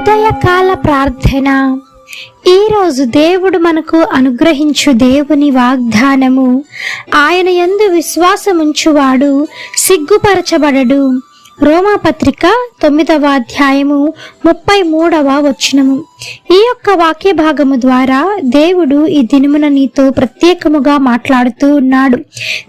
ఉదయకాల ప్రార్థన. ఈరోజు దేవుడు మనకు అనుగ్రహించు దేవుని వాగ్దానము. ఆయన యందు విశ్వాసముంచువాడు సిగ్గుపరచబడడు. రోమాపత్రిక తొమ్మిదవ అధ్యాయము ముప్పై మూడవ వచనము. ఈ యొక్క వాక్య భాగము ద్వారా దేవుడు ఈ దినమున నీతో ప్రత్యేకముగా మాట్లాడుతూ ఉన్నాడు.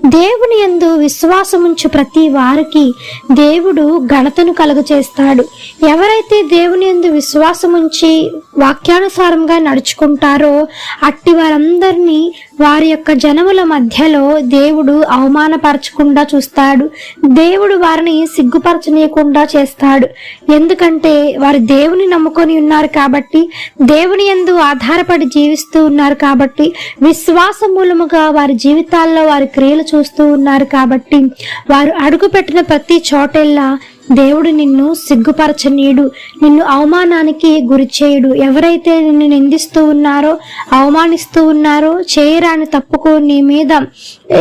దేవుని యందు విశ్వాసముంచు ప్రతి వారికి దేవుడు ఘనతను కలుగచేస్తాడు. ఎవరైతే దేవుని యందు విశ్వాసముంచి వాక్యానుసారంగా నడుచుకుంటారో అట్టి వారందరినీ వారి యొక్క జనముల మధ్యలో దేవుడు అవమానపరచకుండా చూస్తాడు. దేవుడు వారిని సిగ్గుపరచనీయకుండా చేస్తాడు. ఎందుకంటే వారు దేవుని నమ్ముకొని ఉన్నారు కాబట్టి దేవుని యందు ఆధారపడి జీవిస్తూ ఉన్నారు కాబట్టి విశ్వాస మూలముగా వారి జీవితాల్లో వారి క్రియలు చూస్తూ ఉన్నారు కాబట్టి వారు అడుగుపెట్టిన ప్రతి చోటెల్లా దేవుడు నిన్ను సిగ్గుపరచనీయుడు. నిన్ను అవమానానికి గురి చేయుడు ఎవరైతే నిన్ను నిందిస్తూ ఉన్నారో అవమానిస్తూ ఉన్నారో చేయరాని తప్పుకు నీ మీద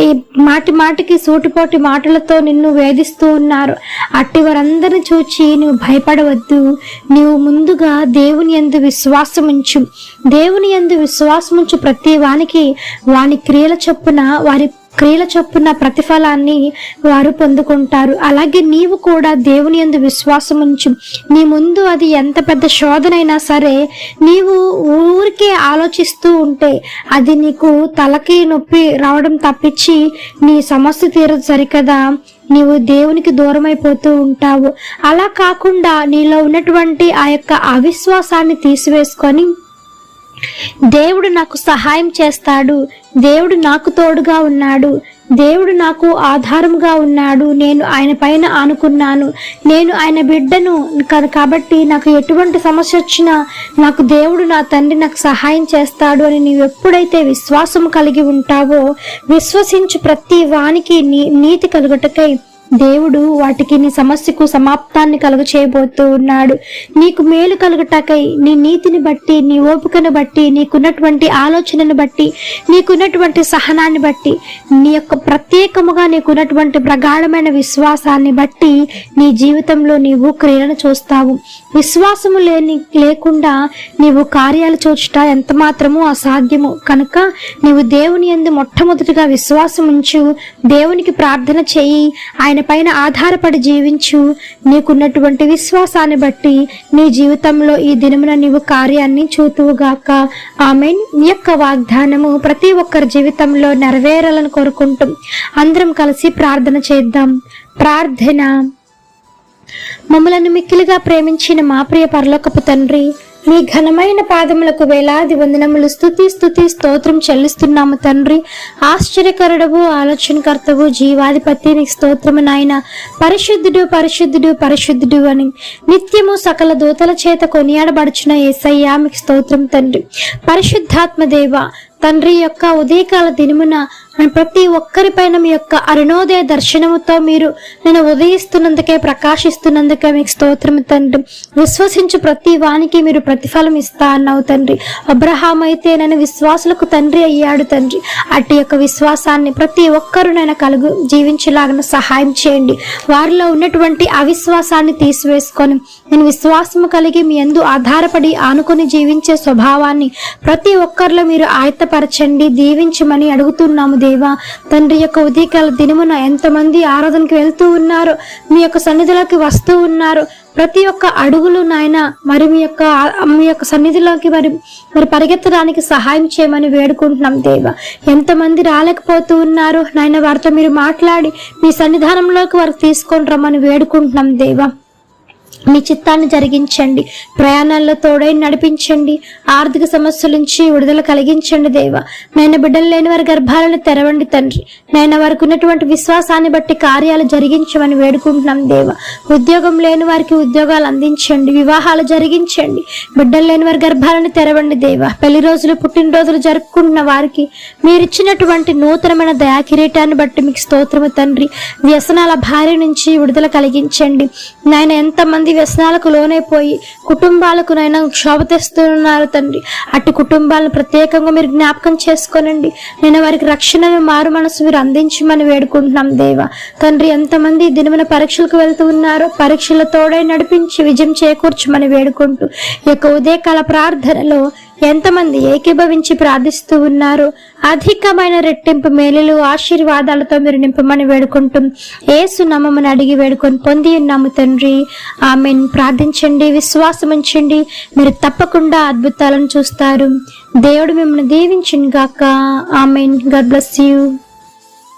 ఈ మాటి మాటికి సూటిపోటి మాటలతో నిన్ను వేధిస్తూ ఉన్నారు. అట్టి వారందరిని చూచి నువ్వు భయపడవద్దు. నీవు ముందుగా దేవుని యందు విశ్వాసముంచు. దేవుని యందు విశ్వాసముంచు ప్రతి వానికి. వాని క్రియల చొప్పున వారి క్రియల చొప్పున ప్రతిఫలాన్ని వారు పొందుకుంటారు. అలాగే నీవు కూడా దేవుని ఎందు విశ్వాసం ఉంచు. నీ ముందు అది ఎంత పెద్ద శోధనైనా సరే నీవు ఊరికే ఆలోచిస్తూ ఉంటే అది నీకు తలకి నొప్పి రావడం తప్పించి నీ సమస్య తీరదు సరికదా. నీవు దేవునికి దూరమైపోతూ ఉంటావు. అలా కాకుండా నీలో ఉన్నటువంటి ఆ యొక్క అవిశ్వాసాన్ని తీసివేసుకొని దేవుడు నాకు సహాయం చేస్తాడు. దేవుడు నాకు తోడుగా ఉన్నాడు. దేవుడు నాకు ఆధారముగా ఉన్నాడు. నేను ఆయన పైన ఆనుకున్నాను. నేను ఆయన బిడ్డను కాబట్టి నాకు ఎటువంటి సమస్య వచ్చినా నాకు దేవుడు నా తండ్రి నాకు సహాయం చేస్తాడు అని నీవు ఎప్పుడైతే విశ్వాసం కలిగి ఉంటావో విశ్వసించు ప్రతి వానికి నీ నీతి కలుగుటకై దేవుడు వాటికి నీ సమస్యకు సమాప్తాన్ని కలుగు చేయబోతూ ఉన్నాడు. నీకు మేలు కలుగుటకై నీ నీతిని బట్టి నీ ఓపికను బట్టి నీకున్నటువంటి ఆలోచనను బట్టి నీకున్నటువంటి సహనాన్ని బట్టి నీ యొక్క ప్రత్యేకముగా నీకున్నటువంటి ప్రగాఢమైన విశ్వాసాన్ని బట్టి నీ జీవితంలో నీవు క్రియలను చూస్తావు. విశ్వాసము లేని లేకుండా నీవు కార్యాలు చూచుట ఎంత మాత్రమూ అసాధ్యము. కనుక నీవు దేవుని యందు మొట్టమొదటిగా విశ్వాసం ఉంచు దేవునికి ప్రార్థన చేయి ఆయన పైన ఆధారపడి జీవించు. నీకున్నటువంటి విశ్వాసాన్ని బట్టి నీ జీవితంలో ఈ దినమున నీవు కార్యాన్ని చూతువుగాక. ఆమె నీ యొక్క వాగ్దానము ప్రతి ఒక్కరి జీవితంలో నెరవేరాలని కోరుకుంటాం. అందరం కలిసి ప్రార్థన చేద్దాం. ప్రార్థన. మమ్మలను మిక్కిలిగా ప్రేమించిన మా ప్రియ పరలోకపు తండ్రి మీ ఘనమైన పాదములకు వేలాది వందనములు. స్థుతి స్థుతి స్తోత్రం చెల్లిస్తున్నాము తండ్రి. ఆశ్చర్యకరుడవు ఆలోచనకర్తవు జీవాధిపతి నీకు స్తోత్రము నాయన. పరిశుద్ధుడు పరిశుద్ధుడు పరిశుద్ధుడు అని నిత్యము సకల దూతల చేత కొనియాడబడుచున్న ఏసయ్యా మీకు స్తోత్రం తండ్రి. పరిశుద్ధాత్మ దేవ తండ్రి యొక్క ఉదయకాల దినమున ప్రతి ఒక్కరిపైన మీ యొక్క అరుణోదయ దర్శనముతో మీరు నేను ఉదయిస్తున్నందుకే ప్రకాశిస్తున్నందుకే మీకు స్తోత్రం తండ్రి. విశ్వసించు ప్రతి వానికి మీరు ప్రతిఫలం ఇస్తా అన్నావు తండ్రి. అబ్రహాం అయితే నేను విశ్వాసులకు తండ్రి అయ్యాడు తండ్రి. అటు యొక్క విశ్వాసాన్ని ప్రతి ఒక్కరూ నేను కలుగు జీవించేలాగా సహాయం చేయండి. వారిలో ఉన్నటువంటి అవిశ్వాసాన్ని తీసివేసుకొని నేను విశ్వాసము కలిగి మీ ఎందు ఆధారపడి ఆనుకొని జీవించే స్వభావాన్ని ప్రతి ఒక్కరిలో మీరు ఆయత్తపరచండి దీవించమని అడుగుతున్నాము దేవా తండ్రి యొక్క ఉదయకాల దినమున ఎంతమంది ఆరాధనకి వెళ్తూ ఉన్నారు మీ యొక్క సన్నిధిలోకి వస్తూ ఉన్నారు. ప్రతి ఒక్క అడుగులు నాయన మరి మీ యొక్క మీ యొక్క సన్నిధిలోకి మరి మరి పరిగెత్తడానికి సహాయం చేయమని వేడుకుంటున్నాం దేవ. ఎంతమంది రాలేకపోతూ ఉన్నారు నాయన వారితో మీరు మాట్లాడి మీ సన్నిధానంలోకి వారికి తీసుకొని రమ్మని వేడుకుంటున్నాం దేవా. మీ చిత్తాన్ని జరిగించండి. ప్రయాణాల్లో తోడై నడిపించండి. ఆర్థిక సమస్యల నుంచి విడుదల కలిగించండి దేవ. నాయన బిడ్డలు లేని వారి గర్భాలను తెరవండి తండ్రి. నాయన వారికి ఉన్నటువంటి విశ్వాసాన్ని బట్టి కార్యాలు జరిగించమని వేడుకుంటున్నాం దేవ. ఉద్యోగం లేని వారికి ఉద్యోగాలు అందించండి. వివాహాలు జరిగించండి. బిడ్డలు లేని వారి గర్భాలను తెరవండి దేవ. పెళ్ళి రోజులు పుట్టినరోజులు జరుపుకుంటున్న వారికి మీరిచ్చినటువంటి నూతనమైన దయా కిరీటాన్ని బట్టి మీకు స్తోత్రము తండ్రి. వ్యసనాల భార్య నుంచి విడుదల కలిగించండి. నాయన ఎంతమంది మంది వ్యసనాలకు లోనైపోయి కుటుంబాలకు నైనా క్షోభ తెస్తున్నారు తండ్రి. అటు కుటుంబాలను ప్రత్యేకంగా మీరు జ్ఞాపకం చేసుకోనండి. నేను వారికి రక్షణను మారు మనసు మీరు అందించమని వేడుకుంటున్నాం దేవ. తండ్రి ఎంతమంది దినమున పరీక్షలకు వెళ్తూ ఉన్నారో పరీక్షల తోడై నడిపించి విజయం చేకూర్చమని వేడుకుంటూ ఈ యొక్క ఉదయకాల ప్రార్థనలో ఎంతమంది ఏకీభవించి ప్రార్థిస్తూ ఉన్నారు అధికమైన రెట్టింపు మేలులు ఆశీర్వాదాలతో మీరు నింపమని వేడుకుంటూ ఏసు నమ్మమని అడిగి వేడుకొని పొంది ఉన్నాము తండ్రి. ఆమెన్. ప్రార్థించండి విశ్వాసం ఉంచండి మీరు తప్పకుండా అద్భుతాలను చూస్తారు. దేవుడు మిమ్మల్ని దీవించిన గాక ఆమెన్. God bless you.